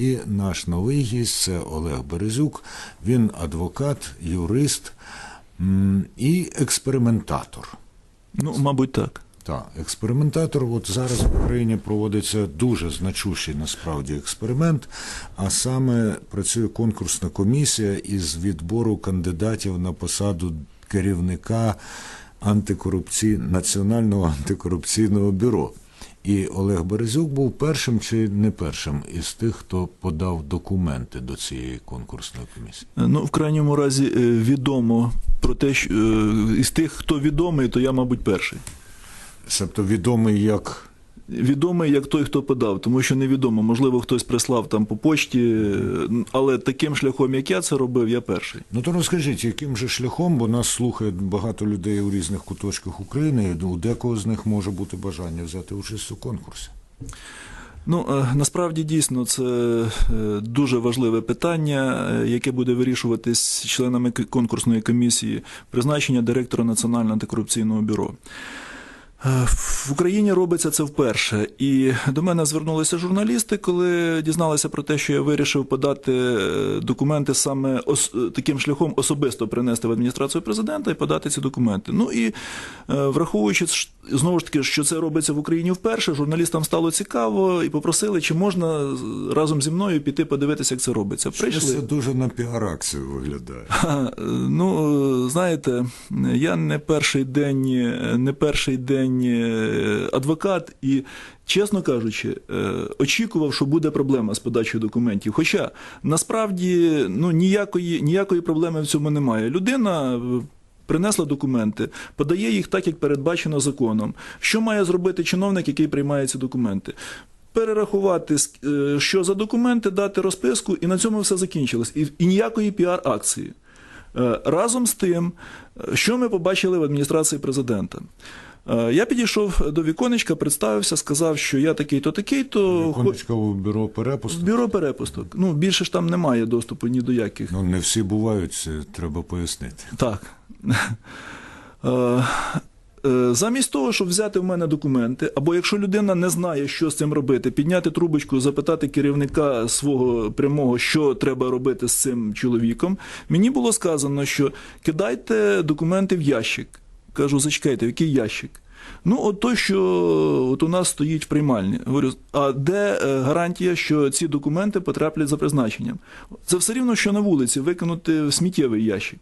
І наш новий гість це Олег Березюк. Він адвокат, юрист і експериментатор. Ну, мабуть, так. Так, експериментатор. От зараз в Україні проводиться дуже значущий насправді експеримент, а саме працює конкурсна комісія із відбору кандидатів на посаду керівника антикорупцій... Національного антикорупційного бюро. І Олег Березюк був першим чи не першим із тих, хто подав документи до цієї конкурсної комісії. Ну, в крайньому разі е, відомо про те, що е, із тих, хто відомий, то я, мабуть, перший. Себто відомий як Відомий як той, хто подав, тому що невідомо, можливо, хтось прислав там по почті, але таким шляхом, як я це робив, я перший. Ну то розкажіть, яким же шляхом, бо нас слухає багато людей у різних куточках України, у декого з них може бути бажання взяти участь у конкурсі. Ну е, насправді дійсно це е, дуже важливе питання, е, яке буде вирішуватись членами конкурсної комісії призначення директора Національного антикорупційного бюро. Е, В Україні робиться це вперше, і до мене звернулися журналісти, коли дізналися про те, що я вирішив подати е, документи саме ос- е, таким шляхом особисто принести в адміністрацію президента і подати ці документи. Ну і враховуючи знову ж таки, що це робиться в Україні вперше, журналістам стало цікаво і попросили, чи можна разом зі мною піти подивитися, як це робиться. Прийшли. Це дуже на піар-акцію виглядає. Ха, Ну, знаєте, я не перший день, не перший день е, адвокат, і, чесно кажучи, е, очікував, що буде проблема з подачею документів. Хоча насправді ну, ніякої, ніякої проблеми в цьому немає. Людина. е, Принесла документи, подає їх так, як передбачено законом. Що має зробити чиновник, який приймає ці документи? Перерахувати, е, що за документи, дати розписку, і на цьому все закінчилось. І, і ніякої піар-акції. Разом з тим, що ми побачили в адміністрації президента. Е, Я підійшов до віконечка, представився, сказав, що я такий-то, такий-то. хо- Конечка у бюро перепусту. Бюро перепусток. Ну, більше ж там немає доступу ні до яких. Ну не всі бувають, це треба пояснити. Так. Е, е, Замість того, щоб взяти в мене документи, або якщо людина не знає, що з цим робити, підняти трубочку, запитати керівника свого прямого, що треба робити з цим чоловіком, мені було сказано, що кидайте документи в ящик. Кажу, зачекайте, який ящик? Ну, от той, що от у нас стоїть в приймальні. Говорю, а де е, гарантія, що ці документи потраплять за призначенням? Це все рівно, що на вулиці викинути в сміттєвий ящик.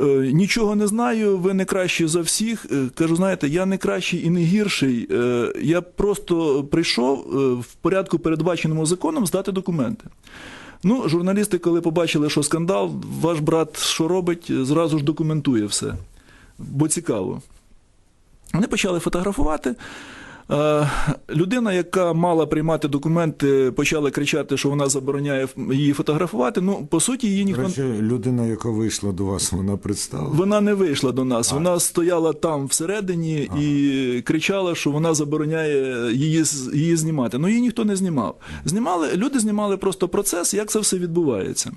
Е, Нічого не знаю, ви не кращі за всіх. Е, Кажу, знаєте, я не кращий і не гірший. Я просто прийшов в порядку, передбаченому законом, здати документи. Ну, журналісти, коли побачили, що скандал, ваш брат що робить, зразу ж документує все. Бо цікаво. Вони почали фотографувати. Е, Людина, яка мала приймати документи, почала кричати, що вона забороняє її фотографувати. Ну, по суті, її ніхто речі, людина, яка вийшла до вас, вона представила. вона не вийшла до нас. Вона стояла там всередині і кричала, що вона забороняє її, її знімати. Ну її ніхто не знімав. Знімали, люди знімали просто процес, як це все відбувається.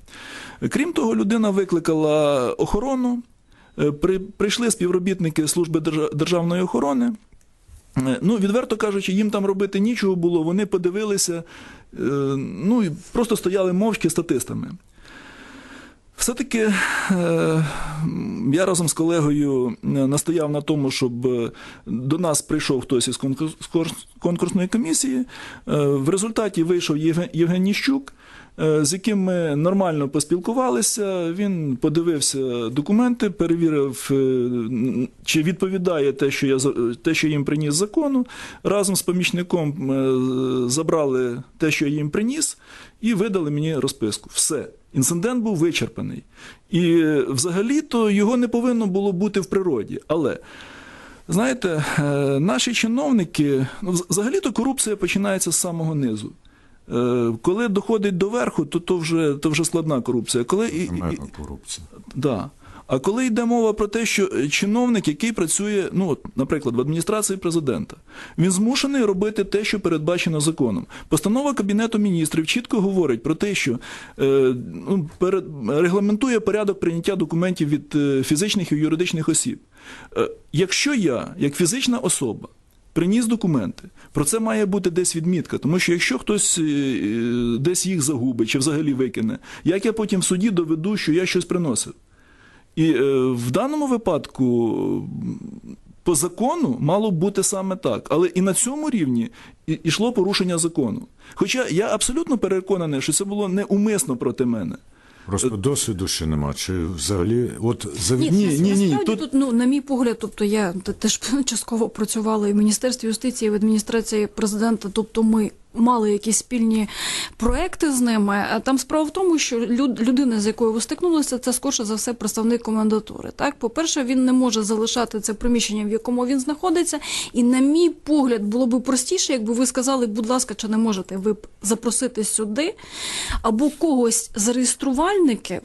Крім того, людина викликала охорону. Е, При, прийшли співробітники служби державної охорони. Е, Ну, відверто кажучи, їм там робити нічого було. Вони подивилися, е, ну і просто стояли мовчки статистами. Все-таки я разом з колегою настояв на тому, щоб до нас прийшов хтось із конкурсної комісії. В результаті вийшов Євген Ніщук, з яким ми нормально поспілкувалися. Він подивився документи, перевірив, е, чи відповідає те, що я те, що їм приніс закону. Разом з помічником е, забрали те, що я їм приніс, і видали мені розписку. Все. Інцидент був вичерпаний. І е, взагалі-то його не повинно було бути в природі. Але. Знаєте, е, наші чиновники, ну, взагалі-то корупція починається з самого низу. Е, Коли доходить до верху, то, то, вже, то вже складна корупція. Коли і, корупція. Да. А коли йде мова про те, що е, чиновник, який працює, ну от, наприклад, в адміністрації президента, він змушений робити те, що передбачено законом. Постанова Кабінету міністрів чітко говорить про те, що е, ну, перед, регламентує порядок прийняття документів від е, фізичних і юридичних осіб. Е, якщо я, як фізична особа, Приніс документи. Про це має бути десь відмітка, тому що якщо хтось е, е, десь їх загубить чи взагалі викине, як я потім в суді доведу, що я щось приносив. І е, в даному випадку по закону мало б бути саме так. Але і на цьому рівні йшло порушення закону. Хоча я абсолютно переконаний, що це було неумисно проти мене. Просто досвіду ще нема. Чи взагалі, от за Ні, ні, ні, ні, насправді тут- тут... ну, на мій погляд, тобто я теж частково працювала і в Міністерстві юстиції, і в адміністрації президента, тобто ми мали якісь спільні проекти з ними. Там справа в тому, що люд, людина, з якою ви стикнулися, це скорше за все представник комендатури. Так, по-перше, він не може залишати це приміщення, в якому він знаходиться. І на мій погляд, було б простіше, якби ви сказали, будь ласка, чи не можете ви запросити сюди або когось з реєструвальників,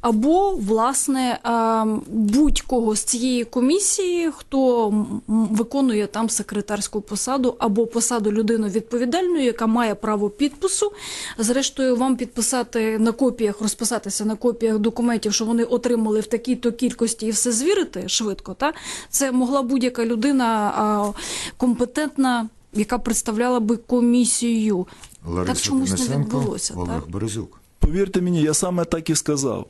або власне ем, будь-кого з цієї комісії, хто виконує там секретарську посаду або посаду людини відповідальної, яка має право підпису. Зрештою, вам підписати на копіях, розписатися на копіях документів, що вони отримали в такій-то кількості і все звірити швидко. Та це могла будь-яка людина компетентна, яка представляла би комісію. так Лариса чомусь не відбулося. Олег Так? Березюк. Повірте мені, я саме так і сказав.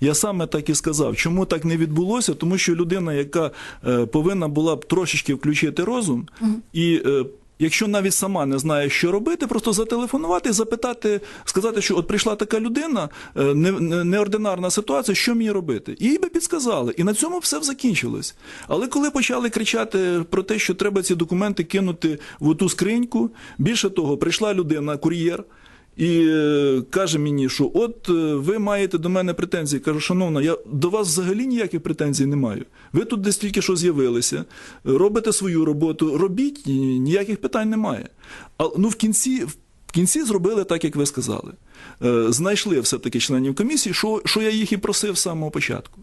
Я саме так і сказав. Чому так не відбулося? Тому що людина, яка е, повинна була б трошечки включити розум, і е, якщо навіть сама не знає, що робити, просто зателефонувати, запитати, сказати, що от прийшла така людина, е, не- не- неординарна ситуація, що мені робити? І їй би підсказали. І на цьому все б закінчилось. Але коли почали кричати про те, що треба ці документи кинути в ту скриньку, більше того, прийшла людина, кур'єр. І е, каже мені, що от е, ви маєте до мене претензії. Кажу, шановна, я до вас взагалі ніяких претензій не маю. Ви тут десь тільки що з'явилися, робите свою роботу, робіть, ніяких питань немає. А ну в кінці. В кінці зробили так, як ви сказали. Е, Знайшли все-таки членів комісії, що, що я їх і просив з самого початку.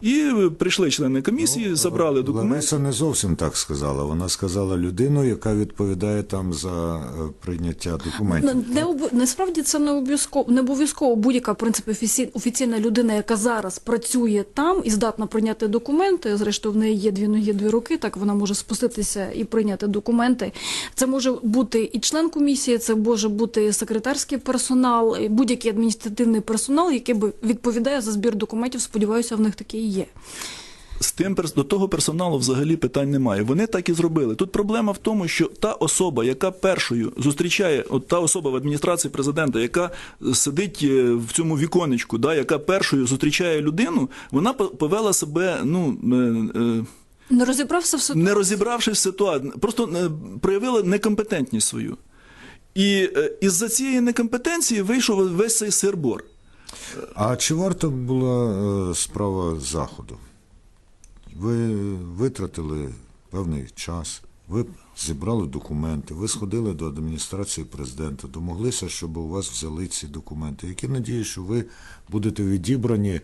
І прийшли члени комісії, забрали документи. Лариса не зовсім так сказала. Вона сказала людину, яка відповідає там за е, прийняття документів. Не, не об- насправді це не обов'язково не обов'язково будь-яка в принципі офіційна людина, яка зараз працює там і здатна прийняти документи. Зрештою, в неї є дві ноги, дві руки. Так вона може спуститися і прийняти документи. Це може бути і член комісії, це може бути секретарський персонал, будь-який адміністративний персонал, який би відповідає за збір документів. Сподіваюся, в них такі і є. З тим до того персоналу взагалі питань немає. Вони так і зробили. Тут проблема в тому, що та особа, яка першою зустрічає, от та особа в адміністрації президента, яка сидить е, в цьому віконечку, да, яка першою зустрічає людину, вона по- повела себе, ну. е, е, Не розібрався в ситуації. не розібравшись в ситуації, просто е, проявила некомпетентність свою. І е, із-за цієї некомпетенції вийшов весь цей сирбор. А чи варто була е, справа заходу? Ви витратили певний час, ви зібрали документи, ви сходили до адміністрації президента, домоглися, щоб у вас взяли ці документи. Які надії, що ви будете відібрані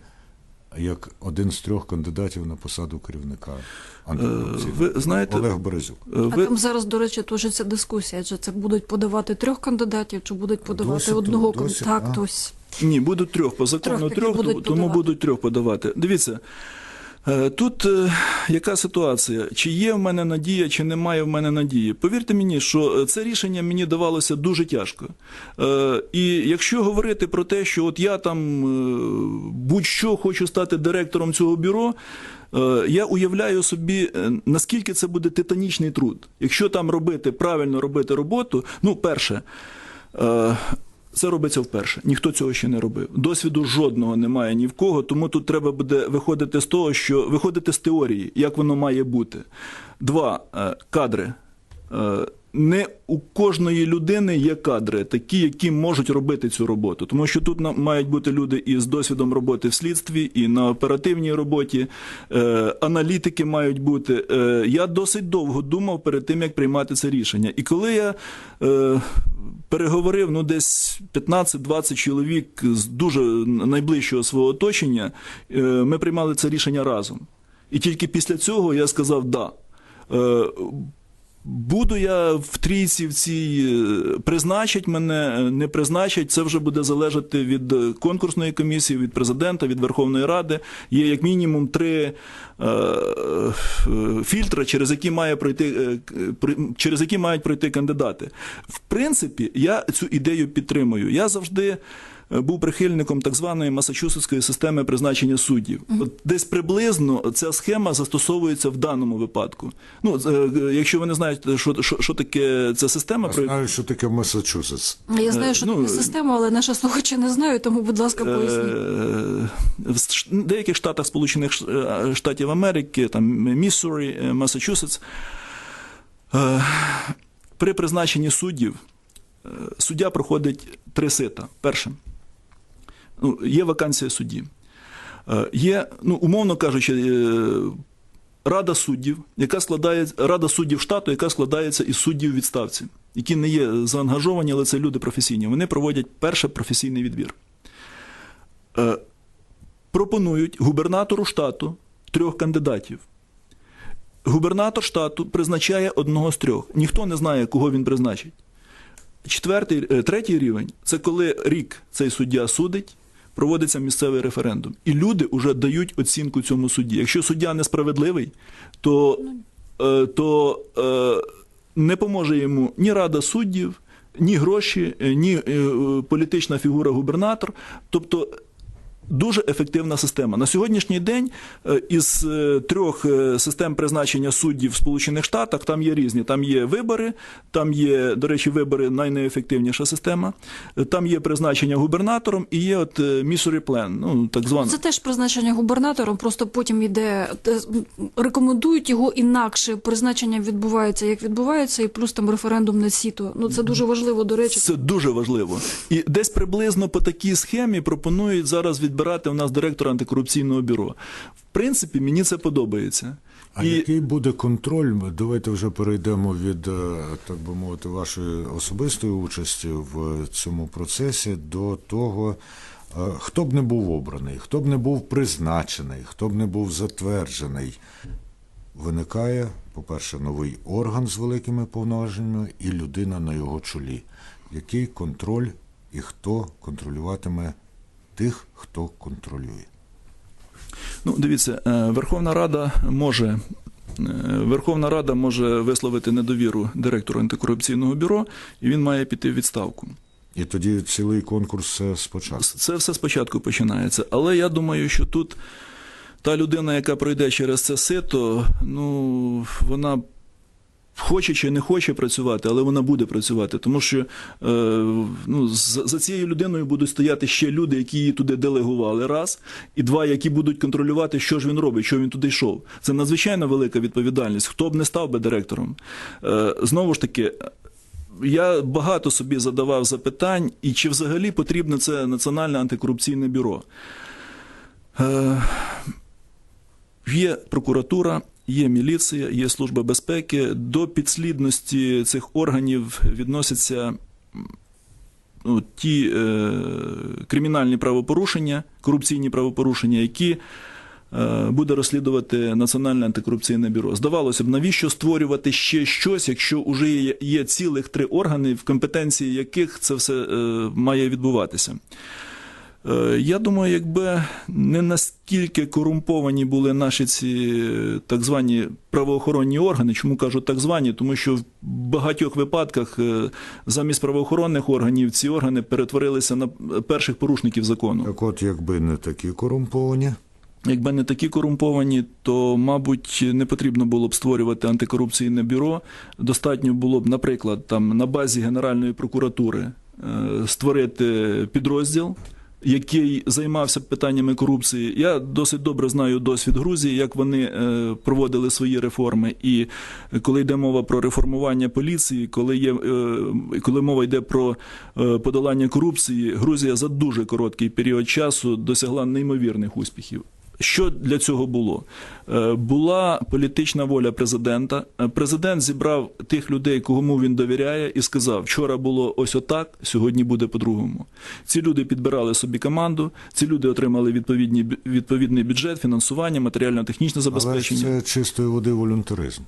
як один з трьох кандидатів на посаду керівника антикорупційного? Е, ви знаєте, Олег Березюк. Е, А там зараз, до речі, точиться дискусія, чи це будуть подавати трьох кандидатів, чи будуть подавати Досі одного досі, а? Ні, будуть трьох по закону Трьох трьох, будуть тому подавати. будуть трьох подавати. Дивіться. е, Тут е, яка ситуація? Чи є в мене надія, чи немає в мене надії? Повірте мені, що е, це рішення мені давалося дуже тяжко. І якщо говорити про те, що от я там будь-що хочу стати директором цього бюро, я уявляю собі, наскільки це буде титанічний труд. Якщо там робити правильно робити роботу, ну, перше. Е, це робиться вперше. Ніхто цього ще не робив. Досвіду жодного немає ні в кого, тому тут треба буде виходити з того, що виходити з теорії, як воно має бути. Два е, кадри. Не у кожної людини є кадри, такі, які можуть робити цю роботу. Тому що тут мають бути люди із досвідом роботи в слідстві, і на оперативній роботі, е, аналітики мають бути. Е, Я досить довго думав перед тим, як приймати це рішення. І коли я е, переговорив ну, десь 15-20 чоловік з дуже найближчого свого оточення, е, ми приймали це рішення разом. І тільки після цього я сказав да. Е, Буду я в трійці цій е, призначать мене, е, не призначать. Це вже буде залежати від е, конкурсної комісії, від президента, від Верховної Ради. Є як мінімум три е, фільтри, через які має пройти е, через які мають пройти кандидати. В принципі, я цю ідею підтримую. Я завжди. Е, Був прихильником так званої масачусетської системи призначення суддів. От десь приблизно ця схема застосовується в даному випадку. Ну, е, якщо ви не знаєте, що, що, що таке ця система, Я про знаю, що таке Масачусетс. Я знаю, що ну, таке система, але наші слухачі не знають, тому, будь ласка, поясніть. Е, в деяких штатах Сполучених е, Штатів Америки, там Міссурі, е, Массачусетс, е, при призначенні суддів е, суддя проходить три сита. Перше, ну, є вакансія судді. Е, Є, ну, умовно кажучи, е, Рада суддів, яка складає Рада суддів штату, яка складається із суддів відставці, які не є заангажовані, але це люди професійні. Вони проводять перший професійний відбір. Е, пропонують губернатору штату трьох кандидатів. Губернатор штату призначає одного з трьох. Ніхто не знає, кого він призначить. Четвертий, третій рівень це коли рік цей суддя судить, проводиться місцевий референдум. І люди вже дають оцінку цьому судді. Якщо суддя несправедливий, то, е, то е, не поможе йому ні рада суддів, ні гроші, е, ні е, політична фігура губернатор. Тобто Дуже ефективна система. На сьогоднішній день е, із е, трьох е, систем призначення суддів в Сполучених Штатах там є різні. Там є вибори, там є, до речі, вибори найнеефективніша система. Там є призначення губернатором і є от місорі плен, ну так звано. Це теж призначення губернатором, просто потім йде рекомендують його інакше. Призначення відбувається як відбувається, і плюс там референдум на сіто. Ну це дуже важливо, до речі. Це дуже важливо. І десь приблизно по такій схемі пропонують зараз відбирати у нас директора антикорупційного бюро. В принципі, мені це подобається. А який буде контроль? Давайте вже перейдемо від, е, так би мовити, вашої особистої участі в цьому процесі до того, е, хто б не був обраний, хто б не був призначений, хто б не був затверджений. Виникає, по-перше, новий орган з великими повноваженнями і людина на його чолі. Який контроль і хто контролюватиме тих, хто контролює? Ну, дивіться, е, Верховна Рада може. е, Верховна Рада може висловити недовіру директору антикорупційного бюро, і він має піти в відставку. І тоді цілий конкурс е, спочатку. Це все спочатку починається. Але я думаю, що тут та людина, яка пройде через це сито, ну вона хоче чи не хоче працювати, але вона буде працювати, тому що е, ну, за, цією людиною будуть стояти ще люди, які її туди делегували, раз, і два, які будуть контролювати, що ж він робить, що він туди йшов. Це надзвичайно велика відповідальність. Хто б не став би директором. Е, знову ж таки. Я багато собі задавав запитань, і чи взагалі потрібне це Національне антикорупційне бюро. Е, є прокуратура, є міліція, є служба безпеки. До підслідності цих органів відносяться ну, ті е, кримінальні правопорушення, корупційні правопорушення, які е, буде розслідувати Національне антикорупційне бюро. Здавалося б, навіщо створювати ще щось, якщо вже є, є цілих три органи, в компетенції яких це все е, має відбуватися. Е, Я думаю, якби не наскільки корумповані були наші ці е, так звані правоохоронні органи, чому кажу так звані, тому що в багатьох випадках е, замість правоохоронних органів ці органи перетворилися на перших порушників закону. Так от, якби не такі корумповані, Якби не такі корумповані, то, мабуть, не потрібно було б створювати антикорупційне бюро. Достатньо було б, наприклад, там на базі Генеральної прокуратури створити підрозділ. Який займався питаннями корупції, я досить добре знаю досвід Грузії, як вони е, проводили свої реформи. І коли йде мова про реформування поліції, коли є е, коли мова йде про е, подолання корупції, Грузія за дуже короткий період часу досягла неймовірних успіхів. Що для цього було? Е, Була політична воля президента. Е, Президент зібрав тих людей, кому він довіряє, і сказав: вчора було ось отак, сьогодні буде по-другому. Ці люди підбирали собі команду, ці люди отримали відповідні відповідний бюджет, фінансування, матеріально-технічне але забезпечення. це чистої води волюнтаризм.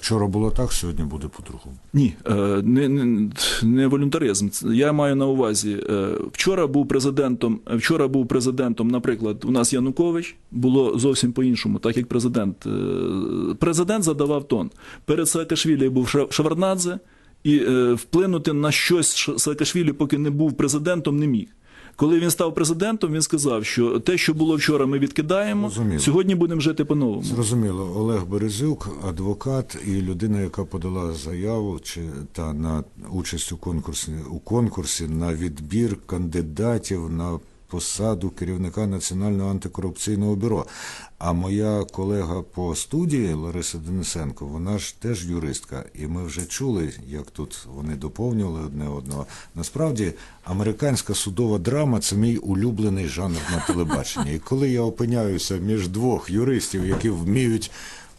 Вчора було так, сьогодні буде по-другому. Ні, е, не, не, не волюнтаризм. Я маю на увазі. е, Вчора був президентом. Вчора був президентом, наприклад, у нас Янукович було зовсім по-іншому, так як президент. Е, Президент задавав тон. Перед Саакашвілі був Ша- Шаварнадзе, і вплинути на щось Саакашвілі, поки не був президентом, не міг. Коли він став президентом, він сказав, що те, що було вчора, ми відкидаємо. Зрозуміло. Сьогодні будемо жити по-новому. Зрозуміло, Олег Березюк, адвокат і людина, яка подала заяву чи та на участь у конкурсі у конкурсі на відбір кандидатів на посаду керівника Національного антикорупційного бюро. А моя колега по студії Лариса Денисенко, вона ж теж юристка, і ми вже чули, як тут вони доповнювали одне одного. Насправді, американська судова драма це мій улюблений жанр на телебаченні. І коли я опиняюся між двох юристів, які вміють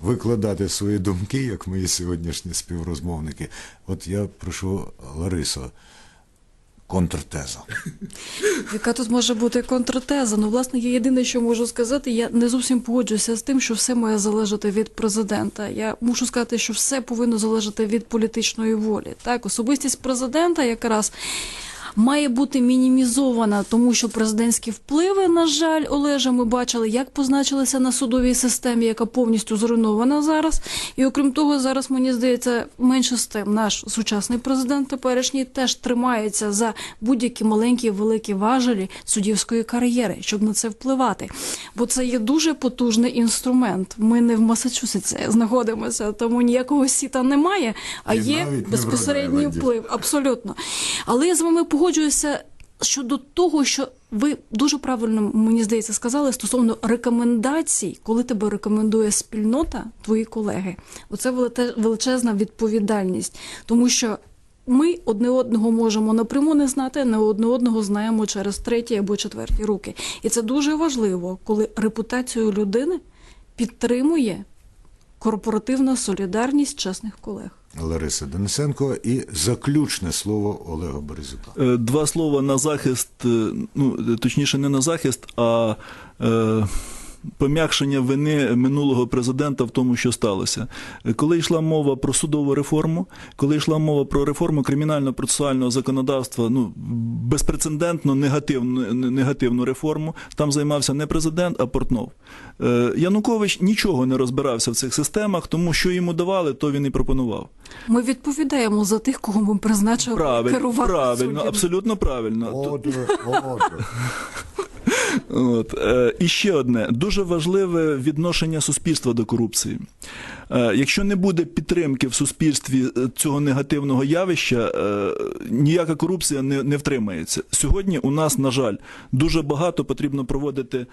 викладати свої думки, як мої сьогоднішні співрозмовники, от я прошу Ларисо, контртеза. Яка тут може бути контртеза? Ну, власне, я єдине, що можу сказати, я не зовсім погоджуюся з тим, що все має залежати від президента. Я мушу сказати, що все повинно залежати від політичної волі. Так, особистість президента якраз. Має бути мінімізована, тому що президентські впливи, на жаль, Олеже, ми бачили, як позначилися на судовій системі, яка повністю зруйнована зараз. І окрім того, зараз мені здається, менше з тим, наш сучасний президент теперішній теж тримається за будь-які маленькі великі важелі суддівської кар'єри, щоб на це впливати. Бо це є дуже потужний інструмент. Ми не в Масачусетсі знаходимося, тому ніякого сіта немає, а І є безпосередній вплив. Абсолютно. Але я з вами погоджуюся щодо того, що ви дуже правильно, мені здається, сказали стосовно рекомендацій, коли тебе рекомендує спільнота, твої колеги. Оце величезна відповідальність, тому що. Ми одне одного можемо напряму не знати, не одне одного знаємо через треті або четверті руки. І це дуже важливо, коли репутацію людини підтримує корпоративна солідарність чесних колег. Лариса Денисенко і заключне слово Олега Березюка. Е, Два слова на захист, е, ну точніше, не на захист, а е, пом'якшення вини минулого президента в тому, що сталося. Коли йшла мова про судову реформу, коли йшла мова про реформу кримінально-процесуального законодавства, ну безпрецедентно негативну, негативну реформу, там займався не президент, а Портнов. Е, Янукович нічого не розбирався в цих системах, тому що йому давали, то він і пропонував. Ми відповідаємо за тих, кого ми призначили Правильно, керувати правильно, суддями. абсолютно правильно. Отже, отже. От. Е, і ще одне дуже важливе відношення суспільства до корупції. Е, якщо не буде підтримки в суспільстві е, цього негативного явища, ніяка корупція не, не втримається. Сьогодні у нас, на жаль, дуже багато потрібно проводити,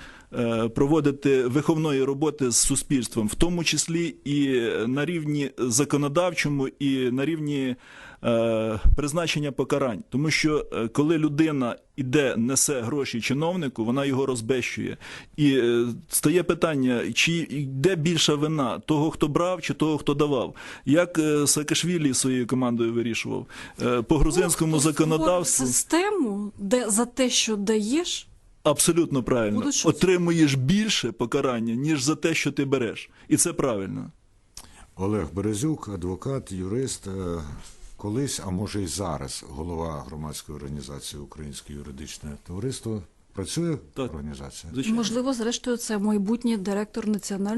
проводити виховної роботи з суспільством, в тому числі і на рівні законодавчому, і на рівні призначення покарань. Тому що е, коли людина іде, несе гроші чиновнику, вона його розбещує. І е, стає питання, чи йде більша вина того, хто брав, чи того, хто давав. Як е, Саакашвілі своєю командою вирішував Е, по грузинському Ну, законодавству. систему, де за те, що даєш, Абсолютно правильно. Отримуєш більше покарання, ніж за те, що ти береш. І це правильно. Олег Березюк, адвокат, юрист, е, колись, а може і зараз, голова громадської організації Українське юридичне товариство. Працює Так. організація? Звичайно. можливо, зрештою, це майбутній директор національної.